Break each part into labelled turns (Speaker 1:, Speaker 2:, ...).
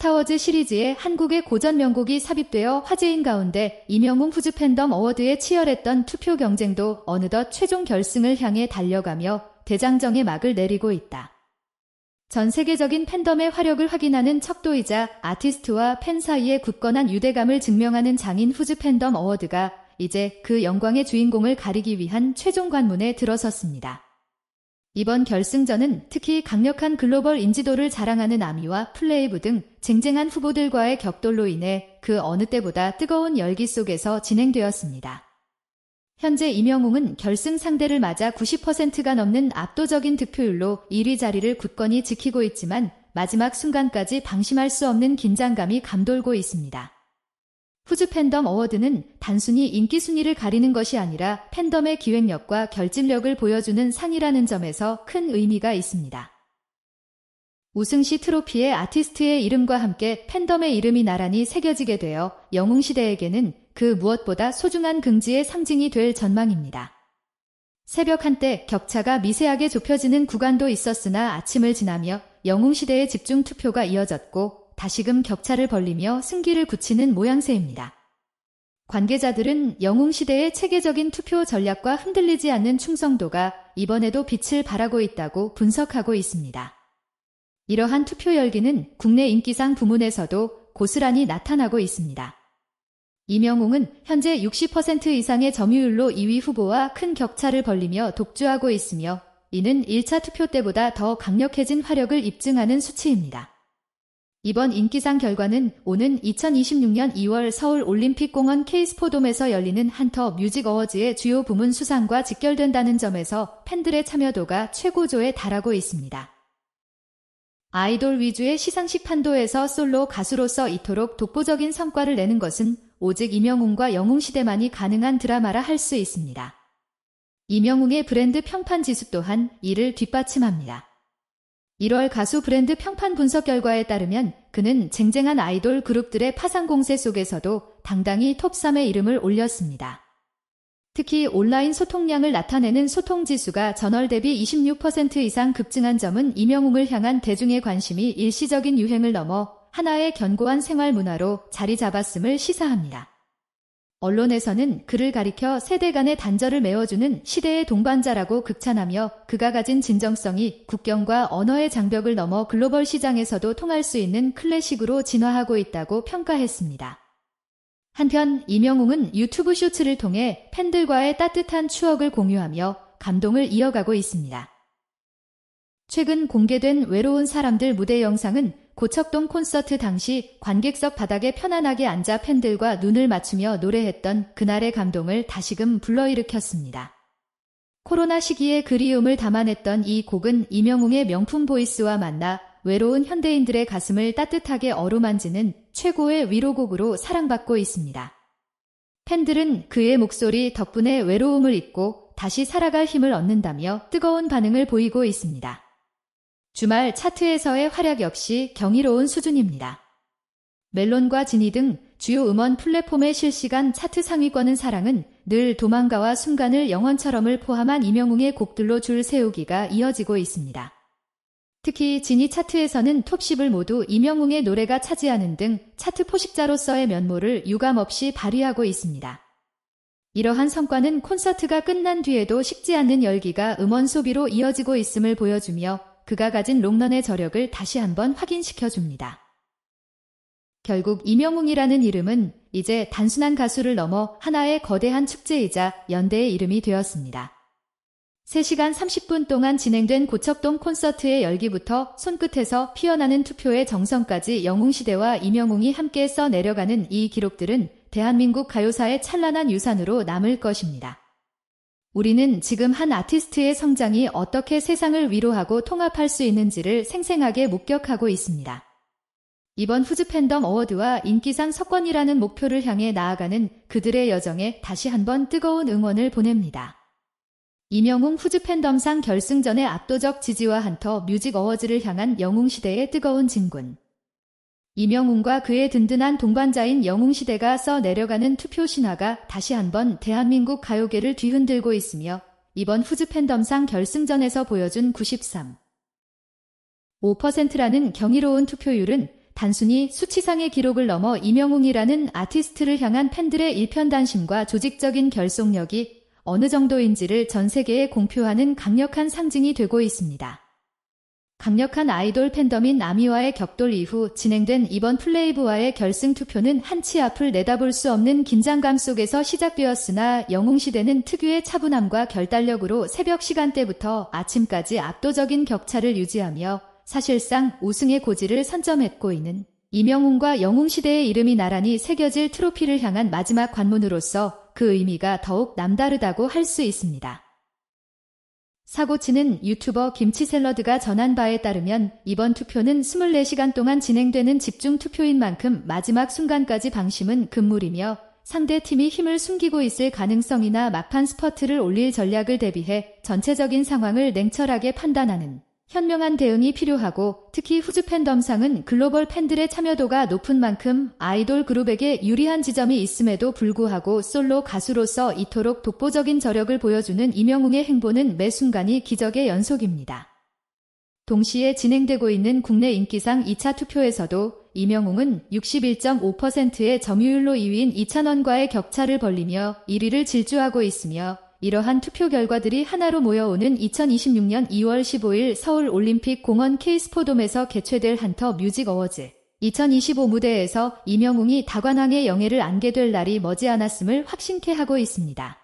Speaker 1: 스타워즈 시리즈에 한국의 고전 명곡이 삽입되어 화제인 가운데 이명웅 후즈 팬덤 어워드에 치열했던 투표 경쟁도 어느덧 최종 결승을 향해 달려가며 대장정의 막을 내리고 있다. 전 세계적인 팬덤의 화력을 확인하는 척도이자 아티스트와 팬 사이의 굳건한 유대감을 증명하는 장인 후즈 팬덤 어워드가 이제 그 영광의 주인공을 가리기 위한 최종 관문에 들어섰습니다. 이번 결승전은 특히 강력한 글로벌 인지도를 자랑하는 아미와 플레이브 등 쟁쟁한 후보들과의 격돌로 인해 그 어느 때보다 뜨거운 열기 속에서 진행되었습니다. 현재 이명웅은 결승 상대를 맞아 90%가 넘는 압도적인 득표율로 1위 자리를 굳건히 지키고 있지만 마지막 순간까지 방심할 수 없는 긴장감이 감돌고 있습니다. 후즈 팬덤 어워드는 단순히 인기 순위를 가리는 것이 아니라 팬덤의 기획력과 결집력을 보여주는 상이라는 점에서 큰 의미가 있습니다. 우승 시 트로피에 아티스트의 이름과 함께 팬덤의 이름이 나란히 새겨지게 되어 영웅 시대에게는 그 무엇보다 소중한 긍지의 상징이 될 전망입니다. 새벽 한때 격차가 미세하게 좁혀지는 구간도 있었으나 아침을 지나며 영웅 시대의 집중 투표가 이어졌고 다시금 격차를 벌리며 승기를 굳히는 모양새입니다. 관계자들은 영웅시대의 체계적인 투표 전략과 흔들리지 않는 충성도가 이번에도 빛을 발하고 있다고 분석하고 있습니다. 이러한 투표 열기는 국내 인기상 부문에서도 고스란히 나타나고 있습니다. 이명웅은 현재 60% 이상의 점유율로 2위 후보와 큰 격차를 벌리며 독주하고 있으며 이는 1차 투표 때보다 더 강력해진 화력을 입증하는 수치입니다. 이번 인기상 결과는 오는 2026년 2월 서울 올림픽공원 케이스포돔에서 열리는 한터 뮤직 어워즈의 주요 부문 수상과 직결된다는 점에서 팬들의 참여도가 최고조에 달하고 있습니다. 아이돌 위주의 시상식 판도에서 솔로 가수로서 이토록 독보적인 성과를 내는 것은 오직 이명웅과 영웅 시대만이 가능한 드라마라 할 수 있습니다. 이명웅의 브랜드 평판 지수 또한 이를 뒷받침합니다. 1월 가수 브랜드 평판 분석 결과에 따르면 그는 쟁쟁한 아이돌 그룹들의 파상 공세 속에서도 당당히 톱3의 이름을 올렸습니다. 특히 온라인 소통량을 나타내는 소통 지수가 전월 대비 26% 이상 급증한 점은 이명웅을 향한 대중의 관심이 일시적인 유행을 넘어 하나의 견고한 생활 문화로 자리 잡았음을 시사합니다. 언론에서는 그를 가리켜 세대 간의 단절을 메워주는 시대의 동반자라고 극찬하며 그가 가진 진정성이 국경과 언어의 장벽을 넘어 글로벌 시장에서도 통할 수 있는 클래식으로 진화하고 있다고 평가했습니다. 한편 이명웅은 유튜브 쇼츠를 통해 팬들과의 따뜻한 추억을 공유하며 감동을 이어가고 있습니다. 최근 공개된 외로운 사람들 무대 영상은 고척동 콘서트 당시 관객석 바닥에 편안하게 앉아 팬들과 눈을 맞추며 노래했던 그날의 감동을 다시금 불러일으켰습니다. 코로나 시기에 그리움을 담아냈던 이 곡은 이명웅의 명품 보이스와 만나 외로운 현대인들의 가슴을 따뜻하게 어루만지는 최고의 위로곡으로 사랑받고 있습니다. 팬들은 그의 목소리 덕분에 외로움을 잊고 다시 살아갈 힘을 얻는다며 뜨거운 반응을 보이고 있습니다. 주말 차트에서의 활약 역시 경이로운 수준입니다. 멜론과 지니 등 주요 음원 플랫폼의 실시간 차트 상위권은 사랑은 늘 도망가와 순간을 영원처럼을 포함한 이명웅의 곡들로 줄 세우기가 이어지고 있습니다. 특히 지니 차트에서는 톱10을 모두 이명웅의 노래가 차지하는 등 차트 포식자로서의 면모를 유감없이 발휘하고 있습니다. 이러한 성과는 콘서트가 끝난 뒤에도 식지 않는 열기가 음원 소비로 이어지고 있음을 보여주며 그가 가진 롱런의 저력을 다시 한번 확인시켜 줍니다. 결국 이명웅이라는 이름은 이제 단순한 가수를 넘어 하나의 거대한 축제이자 연대의 이름이 되었습니다. 3시간 30분 동안 진행된 고척동 콘서트의 열기부터 손끝에서 피어나는 투표의 정성까지 영웅시대와 이명웅이 함께 써 내려가는 이 기록들은 대한민국 가요사의 찬란한 유산으로 남을 것입니다. 우리는 지금 한 아티스트의 성장이 어떻게 세상을 위로하고 통합할 수 있는지를 생생하게 목격하고 있습니다. 이번 후즈 팬덤 어워드와 인기상 석권이라는 목표를 향해 나아가는 그들의 여정에 다시 한번 뜨거운 응원을 보냅니다. 이명웅 후즈 팬덤상 결승전의 압도적 지지와 한터 뮤직 어워즈를 향한 영웅 시대의 뜨거운 진군. 이명웅과 그의 든든한 동반자인 영웅시대가 써 내려가는 투표 신화가 다시 한번 대한민국 가요계를 뒤흔들고 있으며 이번 후즈 팬덤상 결승전에서 보여준 93. 5%라는 경이로운 투표율은 단순히 수치상의 기록을 넘어 이명웅이라는 아티스트를 향한 팬들의 일편단심과 조직적인 결속력이 어느 정도인지를 전 세계에 공표하는 강력한 상징이 되고 있습니다. 강력한 아이돌 팬덤인 아미와의 격돌 이후 진행된 이번 플레이브와의 결승 투표는 한치 앞을 내다볼 수 없는 긴장감 속에서 시작되었으나 영웅시대는 특유의 차분함과 결단력으로 새벽 시간대부터 아침까지 압도적인 격차를 유지하며 사실상 우승의 고지를 선점했고 이는 이명웅과 영웅시대의 이름이 나란히 새겨질 트로피를 향한 마지막 관문으로서 그 의미가 더욱 남다르다고 할 수 있습니다. 사고치는 유튜버 김치샐러드가 전한 바에 따르면 이번 투표는 24시간 동안 진행되는 집중 투표인 만큼 마지막 순간까지 방심은 금물이며 상대 팀이 힘을 숨기고 있을 가능성이나 막판 스퍼트를 올릴 전략을 대비해 전체적인 상황을 냉철하게 판단하는 현명한 대응이 필요하고 특히 후즈 팬덤상은 글로벌 팬들의 참여도가 높은 만큼 아이돌 그룹에게 유리한 지점이 있음에도 불구하고 솔로 가수로서 이토록 독보적인 저력을 보여주는 이명웅의 행보는 매 순간이 기적의 연속입니다. 동시에 진행되고 있는 국내 인기상 2차 투표에서도 이명웅은 61.5%의 점유율로 2위인 이찬원과의 격차를 벌리며 1위를 질주하고 있으며 이러한 투표 결과들이 하나로 모여오는 2026년 2월 15일 서울 올림픽 공원 K스포돔에서 개최될 한터 뮤직 어워즈 2025 무대에서 이명웅이 다관왕의 영예를 안게 될 날이 머지않았음을 확신케 하고 있습니다.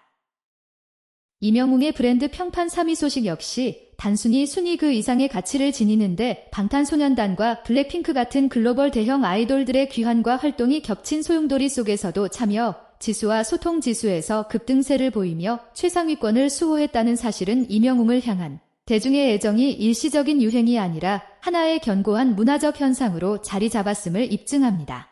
Speaker 1: 이명웅의 브랜드 평판 3위 소식 역시 단순히 순위 그 이상의 가치를 지니는데 방탄소년단과 블랙핑크 같은 글로벌 대형 아이돌들의 귀환과 활동이 겹친 소용돌이 속에서도 참여, 지수와 소통 지수에서 급등세를 보이며 최상위권을 수호했다는 사실은 이명웅을 향한 대중의 애정이 일시적인 유행이 아니라 하나의 견고한 문화적 현상으로 자리 잡았음을 입증합니다.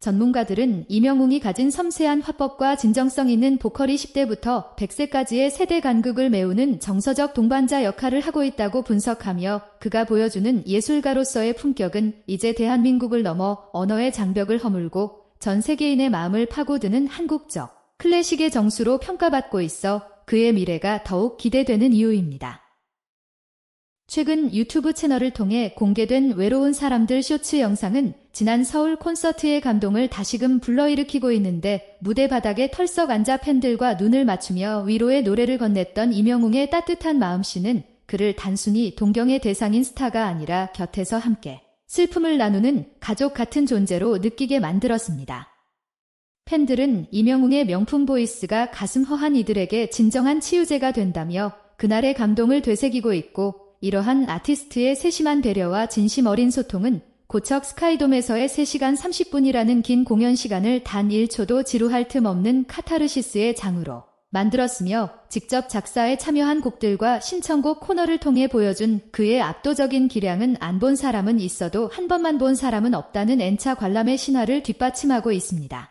Speaker 1: 전문가들은 이명웅이 가진 섬세한 화법과 진정성 있는 보컬이 10대부터 100세까지의 세대 간극을 메우는 정서적 동반자 역할을 하고 있다고 분석하며 그가 보여주는 예술가로서의 품격은 이제 대한민국을 넘어 언어의 장벽을 허물고 전 세계인의 마음을 파고드는 한국적 클래식의 정수로 평가받고 있어 그의 미래가 더욱 기대되는 이유입니다. 최근 유튜브 채널을 통해 공개된 외로운 사람들 쇼츠 영상은 지난 서울 콘서트의 감동을 다시금 불러일으키고 있는데 무대 바닥에 털썩 앉아 팬들과 눈을 맞추며 위로의 노래를 건넸던 이명웅의 따뜻한 마음씨는 그를 단순히 동경의 대상인 스타가 아니라 곁에서 함께 슬픔을 나누는 가족 같은 존재로 느끼게 만들었습니다. 팬들은 이명웅의 명품 보이스가 가슴 허한 이들에게 진정한 치유제가 된다며 그날의 감동을 되새기고 있고 이러한 아티스트의 세심한 배려와 진심 어린 소통은 고척 스카이돔에서의 3시간 30분이라는 긴 공연 시간을 단 1초도 지루할 틈 없는 카타르시스의 장으로 만들었으며 직접 작사에 참여한 곡들과 신청곡 코너를 통해 보여준 그의 압도적인 기량은 안 본 사람은 있어도 한 번만 본 사람은 없다는 N차 관람의 신화를 뒷받침하고 있습니다.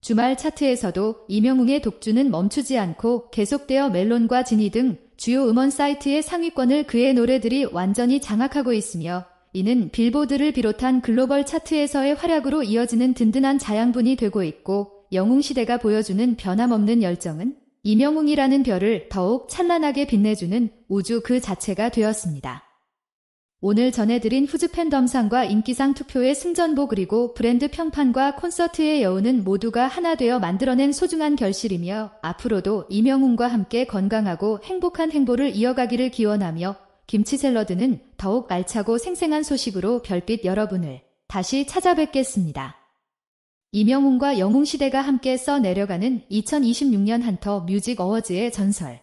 Speaker 1: 주말 차트에서도 이명웅의 독주는 멈추지 않고 계속되어 멜론과 지니 등 주요 음원 사이트의 상위권을 그의 노래들이 완전히 장악하고 있으며 이는 빌보드를 비롯한 글로벌 차트에서의 활약으로 이어지는 든든한 자양분이 되고 있고 영웅시대가 보여주는 변함없는 열정은 이명웅이라는 별을 더욱 찬란하게 빛내주는 우주 그 자체가 되었습니다. 오늘 전해드린 후즈 팬덤상과 인기상 투표의 승전보 그리고 브랜드 평판과 콘서트의 여운은 모두가 하나 되어 만들어낸 소중한 결실이며 앞으로도 이명웅과 함께 건강하고 행복한 행보를 이어가기를 기원하며 김치 샐러드는 더욱 알차고 생생한 소식으로 별빛 여러분을 다시 찾아뵙겠습니다. 이명웅과 영웅시대가 함께 써내려가는 2026년 한터 뮤직 어워즈의 전설.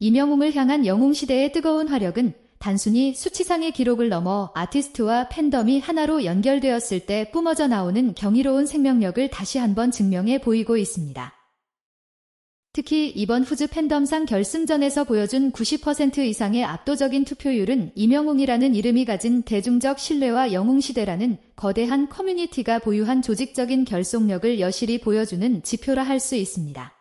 Speaker 1: 이명웅을 향한 영웅시대의 뜨거운 화력은 단순히 수치상의 기록을 넘어 아티스트와 팬덤이 하나로 연결되었을 때 뿜어져 나오는 경이로운 생명력을 다시 한번 증명해 보이고 있습니다. 특히 이번 후즈 팬덤상 결승전에서 보여준 90% 이상의 압도적인 투표율은 이명웅이라는 이름이 가진 대중적 신뢰와 영웅시대라는 거대한 커뮤니티가 보유한 조직적인 결속력을 여실히 보여주는 지표라 할 수 있습니다.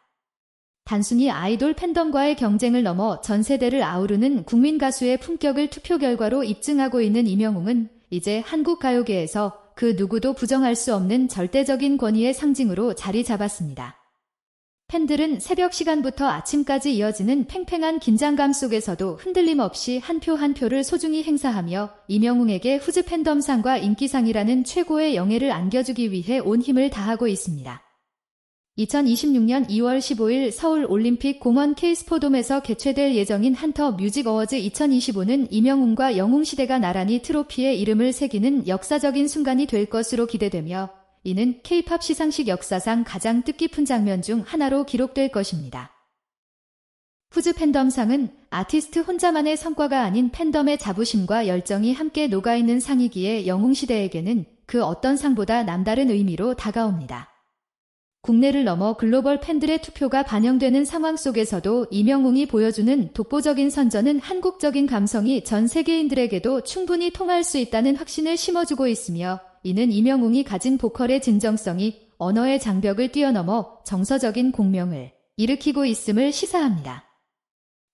Speaker 1: 단순히 아이돌 팬덤과의 경쟁을 넘어 전 세대를 아우르는 국민 가수의 품격을 투표 결과로 입증하고 있는 이명웅은 이제 한국 가요계에서 그 누구도 부정할 수 없는 절대적인 권위의 상징으로 자리 잡았습니다. 팬들은 새벽 시간부터 아침까지 이어지는 팽팽한 긴장감 속에서도 흔들림 없이 한표한 표를 소중히 행사하며 이명웅에게 후즈 팬덤상과 인기상이라는 최고의 영예를 안겨주기 위해 온 힘을 다하고 있습니다. 2026년 2월 15일 서울 올림픽 공원 K스포돔에서 개최될 예정인 한터 뮤직 어워즈 2025는 이명웅과 영웅 시대가 나란히 트로피에 이름을 새기는 역사적인 순간이 될 것으로 기대되며 이는 K-팝 시상식 역사상 가장 뜻깊은 장면 중 하나로 기록될 것입니다. 후즈 팬덤상은 아티스트 혼자만의 성과가 아닌 팬덤의 자부심과 열정이 함께 녹아있는 상이기에 영웅시대에게는 그 어떤 상보다 남다른 의미로 다가옵니다. 국내를 넘어 글로벌 팬들의 투표가 반영되는 상황 속에서도 이명웅이 보여주는 독보적인 선전은 한국적인 감성이 전 세계인들에게도 충분히 통할 수 있다는 확신을 심어주고 있으며 이는 이명웅이 가진 보컬의 진정성이 언어의 장벽을 뛰어넘어 정서적인 공명을 일으키고 있음을 시사합니다.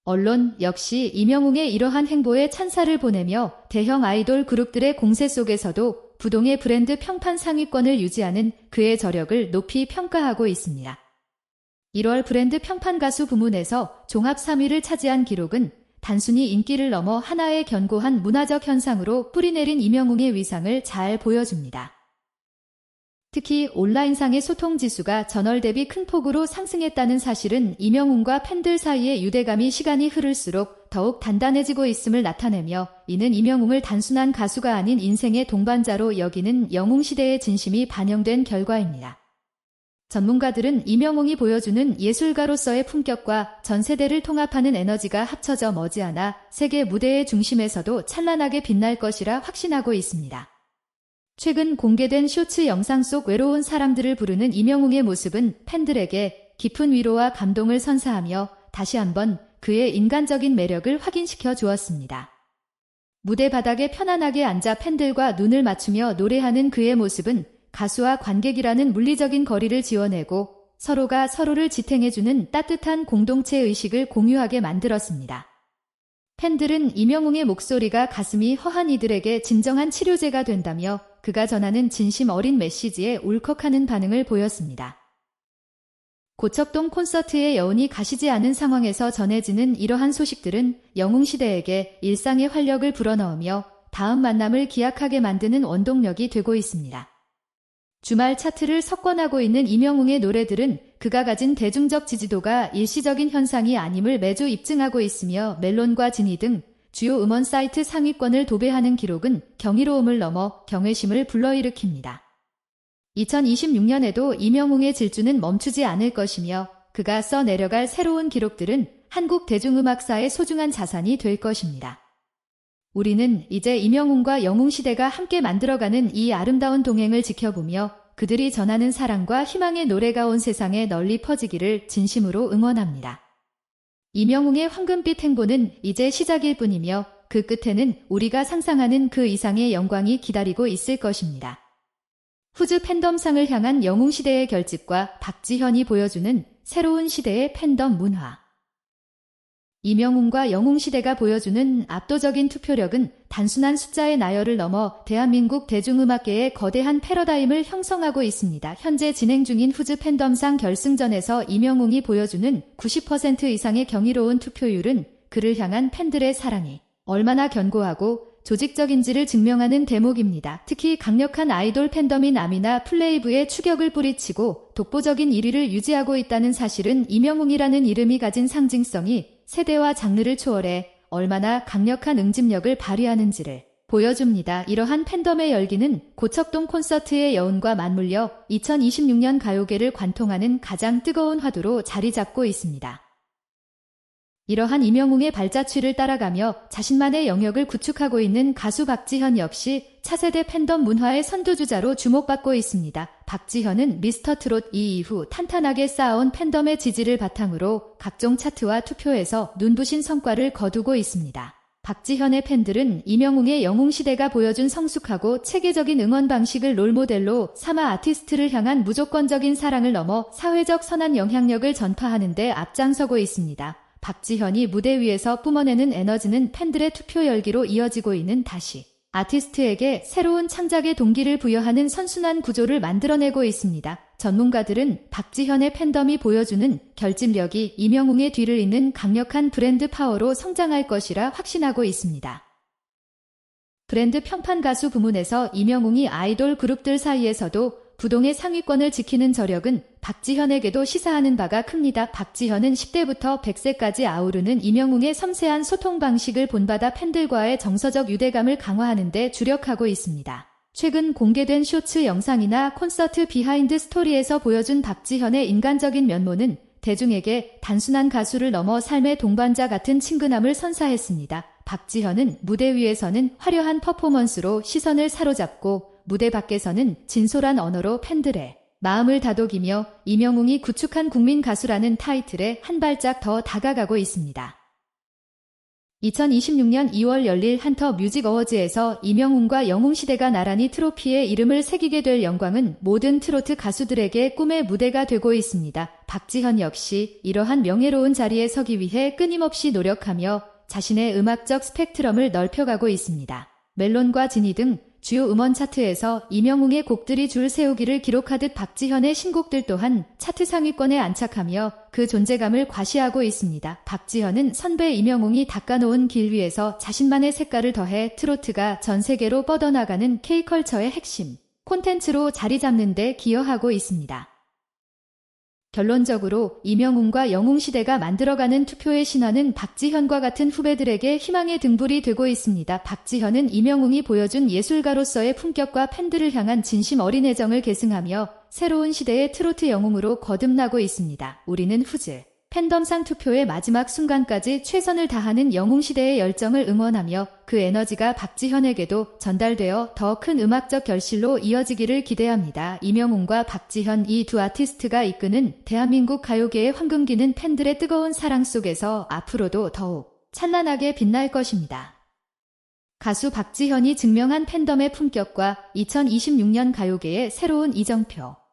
Speaker 1: 언론 역시 이명웅의 이러한 행보에 찬사를 보내며 대형 아이돌 그룹들의 공세 속에서도 부동의 브랜드 평판 상위권을 유지하는 그의 저력을 높이 평가하고 있습니다. 1월 브랜드 평판 가수 부문에서 종합 3위를 차지한 기록은 단순히 인기를 넘어 하나의 견고한 문화적 현상으로 뿌리내린 이명웅의 위상을 잘 보여줍니다. 특히 온라인상의 소통 지수가 전월 대비 큰 폭으로 상승했다는 사실은 이명웅과 팬들 사이의 유대감이 시간이 흐를수록 더욱 단단해지고 있음을 나타내며 이는 이명웅을 단순한 가수가 아닌 인생의 동반자로 여기는 영웅 시대의 진심이 반영된 결과입니다. 전문가들은 이명웅이 보여주는 예술가로서의 품격과 전 세대를 통합하는 에너지가 합쳐져 머지않아 세계 무대의 중심에서도 찬란하게 빛날 것이라 확신하고 있습니다. 최근 공개된 쇼츠 영상 속 외로운 사람들을 부르는 이명웅의 모습은 팬들에게 깊은 위로와 감동을 선사하며 다시 한번 그의 인간적인 매력을 확인시켜 주었습니다. 무대 바닥에 편안하게 앉아 팬들과 눈을 맞추며 노래하는 그의 모습은 가수와 관객이라는 물리적인 거리를 지워내고 서로가 서로를 지탱해주는 따뜻한 공동체 의식을 공유하게 만들었습니다. 팬들은 이명웅의 목소리가 가슴이 허한 이들에게 진정한 치료제가 된다며 그가 전하는 진심 어린 메시지에 울컥하는 반응을 보였습니다. 고척동 콘서트의 여운이 가시지 않은 상황에서 전해지는 이러한 소식들은 영웅 시대에게 일상의 활력을 불어넣으며 다음 만남을 기약하게 만드는 원동력이 되고 있습니다. 주말 차트를 석권하고 있는 이명웅의 노래들은 그가 가진 대중적 지지도가 일시적인 현상이 아님을 매주 입증하고 있으며 멜론과 지니 등 주요 음원 사이트 상위권을 도배하는 기록은 경이로움을 넘어 경외심을 불러일으킵니다. 2026년에도 이명웅의 질주는 멈추지 않을 것이며 그가 써 내려갈 새로운 기록들은 한국 대중음악사의 소중한 자산이 될 것입니다. 우리는 이제 이명웅과 영웅시대가 함께 만들어가는 이 아름다운 동행을 지켜보며 그들이 전하는 사랑과 희망의 노래가 온 세상에 널리 퍼지기를 진심으로 응원합니다. 이명웅의 황금빛 행보는 이제 시작일 뿐이며 그 끝에는 우리가 상상하는 그 이상의 영광이 기다리고 있을 것입니다. 후즈 팬덤상을 향한 영웅시대의 결집과 박지현이 보여주는 새로운 시대의 팬덤 문화. 이명웅과 영웅시대가 보여주는 압도적인 투표력은 단순한 숫자의 나열을 넘어 대한민국 대중음악계의 거대한 패러다임을 형성하고 있습니다. 현재 진행 중인 후즈 팬덤상 결승전에서 이명웅이 보여주는 90% 이상의 경이로운 투표율은 그를 향한 팬들의 사랑이 얼마나 견고하고 조직적인지를 증명하는 대목입니다. 특히 강력한 아이돌 팬덤인 아미나 플레이브의 추격을 뿌리치고 독보적인 1위를 유지하고 있다는 사실은 이명웅이라는 이름이 가진 상징성이 세대와 장르를 초월해 얼마나 강력한 응집력을 발휘하는지를 보여줍니다. 이러한 팬덤의 열기는 고척동 콘서트의 여운과 맞물려 2026년 가요계를 관통하는 가장 뜨거운 화두로 자리 잡고 있습니다. 이러한 이명웅의 발자취를 따라가며 자신만의 영역을 구축하고 있는 가수 박지현 역시 차세대 팬덤 문화의 선두주자로 주목받고 있습니다. 박지현은 미스터 트롯 이후 탄탄하게 쌓아온 팬덤의 지지를 바탕으로 각종 차트와 투표에서 눈부신 성과를 거두고 있습니다. 박지현의 팬들은 이명웅의 영웅시대가 보여준 성숙하고 체계적인 응원 방식을 롤모델로 삼아 아티스트를 향한 무조건적인 사랑을 넘어 사회적 선한 영향력을 전파하는 데 앞장서고 있습니다. 박지현이 무대 위에서 뿜어내는 에너지는 팬들의 투표 열기로 이어지고 있는 다시 아티스트에게 새로운 창작의 동기를 부여하는 선순환 구조를 만들어내고 있습니다. 전문가들은 박지현의 팬덤이 보여주는 결집력이 이명웅의 뒤를 잇는 강력한 브랜드 파워로 성장할 것이라 확신하고 있습니다. 브랜드 평판 가수 부문에서 이명웅이 아이돌 그룹들 사이에서도 부동의 상위권을 지키는 저력은 박지현에게도 시사하는 바가 큽니다. 박지현은 10대부터 100세까지 아우르는 이명웅의 섬세한 소통 방식을 본받아 팬들과의 정서적 유대감을 강화하는 데 주력하고 있습니다. 최근 공개된 쇼츠 영상이나 콘서트 비하인드 스토리에서 보여준 박지현의 인간적인 면모는 대중에게 단순한 가수를 넘어 삶의 동반자 같은 친근함을 선사했습니다. 박지현은 무대 위에서는 화려한 퍼포먼스로 시선을 사로잡고 무대 밖에서는 진솔한 언어로 팬들의 마음을 다독이며 이명웅이 구축한 국민 가수라는 타이틀에 한 발짝 더 다가가고 있습니다. 2026년 2월 열릴 한터 뮤직 어워즈에서 이명웅과 영웅시대가 나란히 트로피에 이름을 새기게 될 영광은 모든 트로트 가수들에게 꿈의 무대가 되고 있습니다. 박지현 역시 이러한 명예로운 자리에 서기 위해 끊임없이 노력하며 자신의 음악적 스펙트럼을 넓혀가고 있습니다. 멜론과 지니 등 주요 음원 차트에서 이명웅의 곡들이 줄 세우기를 기록하듯 박지현의 신곡들 또한 차트 상위권에 안착하며 그 존재감을 과시하고 있습니다. 박지현은 선배 이명웅이 닦아놓은 길 위에서 자신만의 색깔을 더해 트로트가 전 세계로 뻗어나가는 K컬처의 핵심 콘텐츠로 자리 잡는 데 기여하고 있습니다. 결론적으로 이명웅과 영웅시대가 만들어가는 투표의 신화는 박지현과 같은 후배들에게 희망의 등불이 되고 있습니다. 박지현은 이명웅이 보여준 예술가로서의 품격과 팬들을 향한 진심 어린 애정을 계승하며 새로운 시대의 트로트 영웅으로 거듭나고 있습니다. 우리는 후즈. 팬덤상 투표의 마지막 순간까지 최선을 다하는 영웅시대의 열정을 응원하며 그 에너지가 박지현에게도 전달되어 더 큰 음악적 결실로 이어지기를 기대합니다. 이명웅과 박지현 이 두 아티스트가 이끄는 대한민국 가요계의 황금기는 팬들의 뜨거운 사랑 속에서 앞으로도 더욱 찬란하게 빛날 것입니다. 가수 박지현이 증명한 팬덤의 품격과 2026년 가요계의 새로운 이정표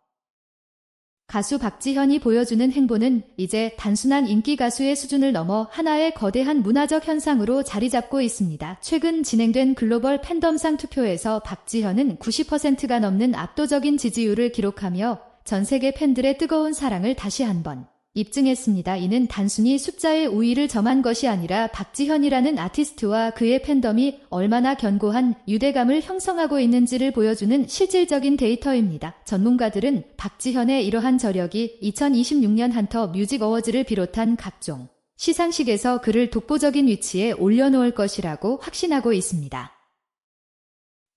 Speaker 1: 가수 박지현이 보여주는 행보는 이제 단순한 인기 가수의 수준을 넘어 하나의 거대한 문화적 현상으로 자리 잡고 있습니다. 최근 진행된 글로벌 팬덤상 투표에서 박지현은 90%가 넘는 압도적인 지지율을 기록하며 전 세계 팬들의 뜨거운 사랑을 다시 한번 입증했습니다. 이는 단순히 숫자의 우위를 점한 것이 아니라 박지현이라는 아티스트와 그의 팬덤이 얼마나 견고한 유대감을 형성하고 있는지를 보여주는 실질적인 데이터입니다. 전문가들은 박지현의 이러한 저력이 2026년 한터 뮤직 어워즈를 비롯한 각종 시상식에서 그를 독보적인 위치에 올려놓을 것이라고 확신하고 있습니다.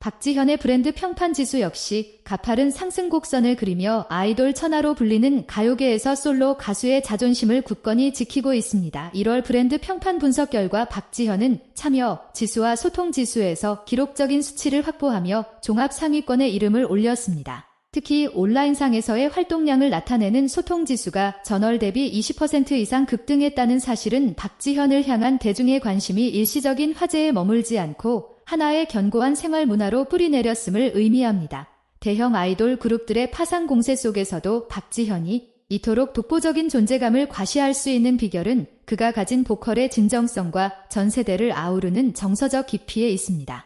Speaker 1: 박지현의 브랜드 평판 지수 역시 가파른 상승 곡선을 그리며 아이돌 천하로 불리는 가요계에서 솔로 가수의 자존심을 굳건히 지키고 있습니다. 1월 브랜드 평판 분석 결과 박지현은 참여 지수와 소통 지수에서 기록적인 수치를 확보하며 종합 상위권에 이름을 올렸습니다. 특히 온라인상에서의 활동량을 나타내는 소통 지수가 전월 대비 20% 이상 급등했다는 사실은 박지현을 향한 대중의 관심이 일시적인 화제에 머물지 않고 하나의 견고한 생활 문화로 뿌리내렸음을 의미합니다. 대형 아이돌 그룹들의 파상 공세 속에서도 박지현이 이토록 독보적인 존재감을 과시할 수 있는 비결은 그가 가진 보컬의 진정성과 전 세대를 아우르는 정서적 깊이에 있습니다.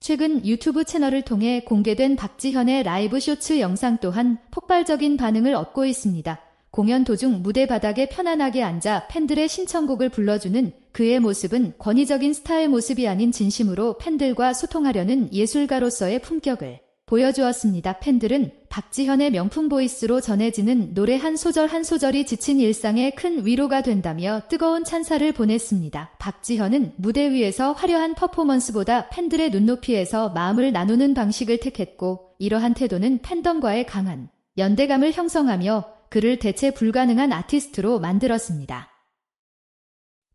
Speaker 1: 최근 유튜브 채널을 통해 공개된 박지현의 라이브 쇼츠 영상 또한 폭발적인 반응을 얻고 있습니다. 공연 도중 무대 바닥에 편안하게 앉아 팬들의 신청곡을 불러주는 그의 모습은 권위적인 스타의 모습이 아닌 진심으로 팬들과 소통하려는 예술가로서의 품격을 보여주었습니다. 팬들은 박지현의 명품 보이스로 전해지는 노래 한 소절 한 소절이 지친 일상에 큰 위로가 된다며 뜨거운 찬사를 보냈습니다. 박지현은 무대 위에서 화려한 퍼포먼스보다 팬들의 눈높이에서 마음을 나누는 방식을 택했고 이러한 태도는 팬덤과의 강한 연대감을 형성하며 그를 대체 불가능한 아티스트로 만들었습니다.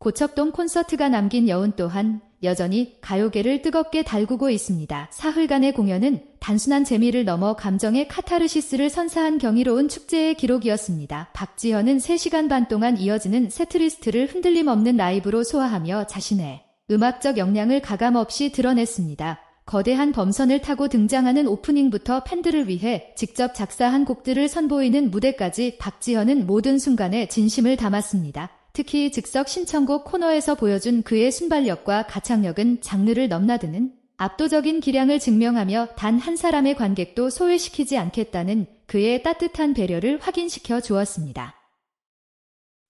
Speaker 1: 고척동 콘서트가 남긴 여운 또한 여전히 가요계를 뜨겁게 달구고 있습니다. 사흘간의 공연은 단순한 재미를 넘어 감정의 카타르시스를 선사한 경이로운 축제의 기록이었습니다. 박지현은 3시간 반 동안 이어지는 세트리스트를 흔들림 없는 라이브로 소화하며 자신의 음악적 역량을 가감없이 드러냈습니다. 거대한 범선을 타고 등장하는 오프닝부터 팬들을 위해 직접 작사한 곡들을 선보이는 무대까지 박지현은 모든 순간에 진심을 담았습니다. 특히 즉석 신청곡 코너에서 보여준 그의 순발력과 가창력은 장르를 넘나드는 압도적인 기량을 증명하며 단 한 사람의 관객도 소외시키지 않겠다는 그의 따뜻한 배려를 확인시켜 주었습니다.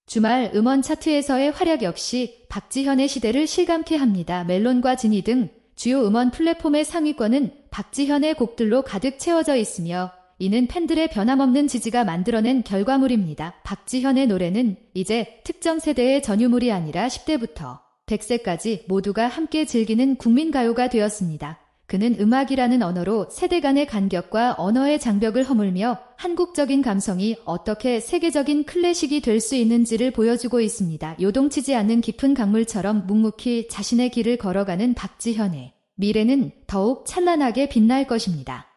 Speaker 1: 주말 음원 차트에서의 활약 역시 박지현의 시대를 실감케 합니다. 멜론과 지니 등 주요 음원 플랫폼의 상위권은 박지현의 곡들로 가득 채워져 있으며 이는 팬들의 변함없는 지지가 만들어낸 결과물입니다. 박지현의 노래는 이제 특정 세대의 전유물이 아니라 10대부터 100세까지 모두가 함께 즐기는 국민가요가 되었습니다. 그는 음악이라는 언어로 세대 간의 간격과 언어의 장벽을 허물며 한국적인 감성이 어떻게 세계적인 클래식이 될 수 있는지를 보여주고 있습니다. 요동치지 않는 깊은 강물처럼 묵묵히 자신의 길을 걸어가는 박지현의 미래는 더욱 찬란하게 빛날 것입니다.